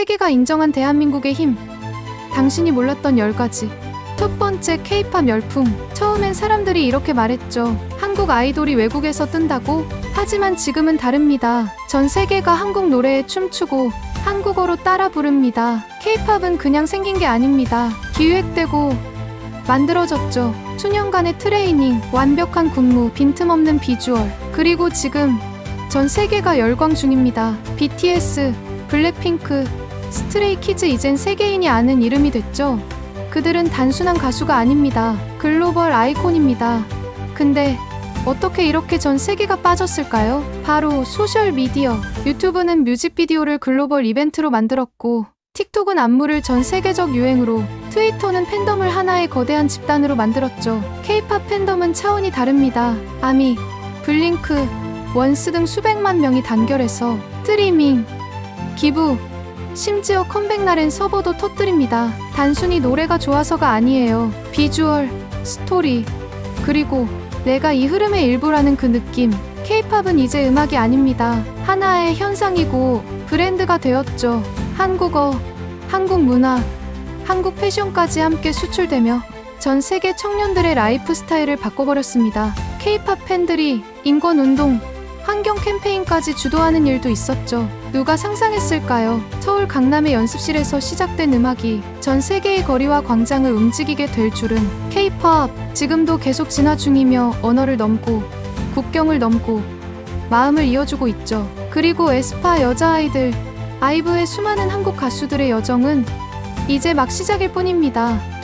세계가 인정한 대한민국의 힘. 당신이 몰랐던 10가지. 첫 번째, 케이팝 열풍. 처음엔 사람들이 이렇게 말했죠. 한국 아이돌이 외국에서 뜬다고? 하지만 지금은 다릅니다. 전 세계가 한국 노래에 춤추고 한국어로 따라 부릅니다. 케이팝은 그냥 생긴 게 아닙니다. 기획되고 만들어졌죠. 수년간의 트레이닝, 완벽한 군무, 빈틈없는 비주얼. 그리고 지금 전 세계가 열광 중입니다. BTS, 블랙핑크, 스트레이 키즈 이젠 세계인이 아는 이름이 됐죠. 그들은 단순한 가수가 아닙니다. 글로벌 아이콘입니다. 근데 어떻게 이렇게 전 세계가 빠졌을까요? 바로 소셜 미디어. 유튜브는 뮤직비디오를 글로벌 이벤트로 만들었고, 틱톡은 안무를 전 세계적 유행으로, 트위터는 팬덤을 하나의 거대한 집단으로 만들었죠. 케이팝 팬덤은 차원이 다릅니다. 아미, 블링크, 원스 등 수백만 명이 단결해서 스트리밍, 기부, 심지어 컴백 날엔 서버도 터뜨립니다. 단순히 노래가 좋아서가 아니에요. 비주얼, 스토리, 그리고 내가 이 흐름의 일부라는 그 느낌. 케이팝은 이제 음악이 아닙니다. 하나의 현상이고 브랜드가 되었죠. 한국어, 한국 문화, 한국 패션까지 함께 수출되며 전 세계 청년들의 라이프 스타일을 바꿔버렸습니다. 케이팝 팬들이 인권운동, 캠페인까지 주도하는 일도 있었죠. 누가 상상했을까요? 서울 강남의 연습실에서 시작된 음악이 전 세계의 거리와 광장을 움직이게 될 줄은 K-pop 지금도 계속 진화 중이며 언어를 넘고 국경을 넘고 마음을 이어주고 있죠. 그리고 에스파 여자 아이들 아이브의 수많은 한국 가수들의 여정은 이제 막 시작일 뿐입니다.